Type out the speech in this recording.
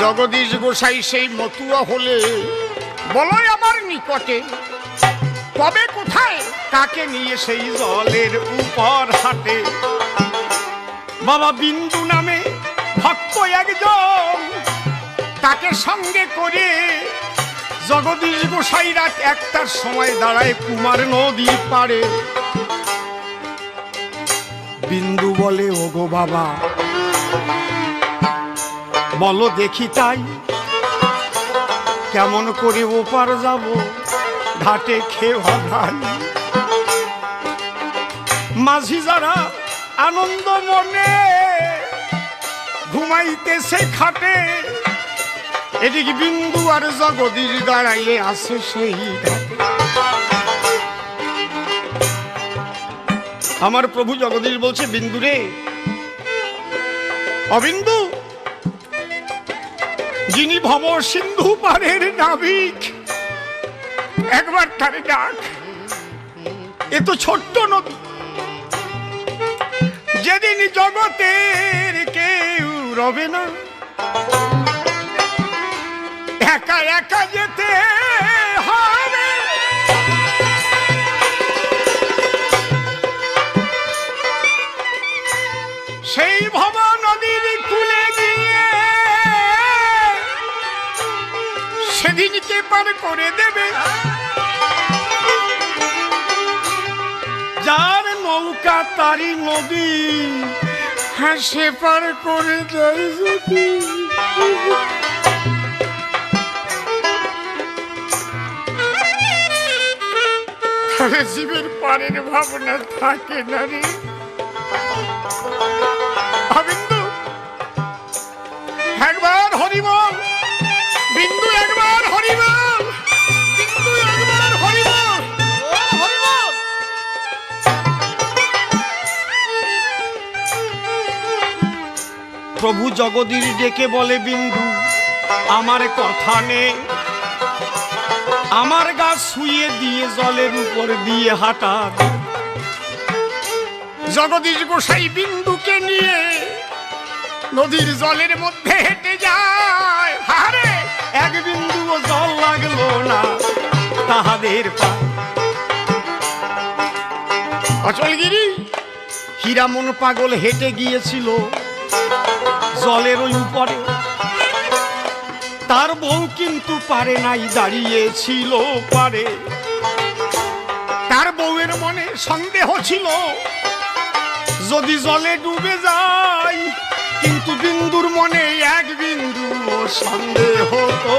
জগদীশ গোসাই সেই মতুয়া হলে। বলয় আমার নিকটে, তবে কোথায় কাকে নিয়ে সেই জলের উপর হাটে? বাবা বিন্দু নামে ভক্ত একজন, তাকে সঙ্গে করে জগদীশ গোসাই রাত একটার সময় দাঁড়ায় কুমার নদী পারে বিন্দু বলে, ওগো বাবা বলো দেখি তাই। কেমন করে ওপার যাব, ঘাটে খেয়ে ভাই মাঝি যারা আনন্দ মনে ঘুমাইতেছে খাটে, এদিকে বিন্দু আর জগদীশ দাঁড়াইয়ে আছে সেই আমার প্রভু জগদীশ বলছে, বিন্দু রে, অবিন্দু যিনি ভব সিন্ধু পারের নাবিক। একবার তারে ডাক। এ তো ছোট্ট নদী। যেদিন জগতের কেউ রবে না। একা একা যেতে সেই ভব নদীর সেদিনকে পার করে দেবে? যার নৌকা তারি নদী হাসে পার করে দেয় যদি। জীবের পারের ভাবনা থাকে না রে? বিন্দু প্রভু জগদীশ ডেকে বলে বিন্দু আমার কথা নে। আমার গা শুয়ে দিয়ে জলের উপর দিয়ে হাঁটা জগদীশ গোসাই বিন্দুকে নিয়ে নদীর জলের মধ্যে হেঁটে যায়। হারে এক বিন্দুও জল লাগল না তাহাদের পায়ে অচলগিরি হীরামন পাগল হেঁটে গিয়েছিল। জলের ওই উপরে তার বউ কিন্তু পারে নাই, দাঁড়িয়েছিল পারে। তার বউয়ের মনে সন্দেহ ছিল, যদি জলে ডুবে যায়, কিন্তু বিন্দুর মনে এক বিন্দু সন্দেহ তো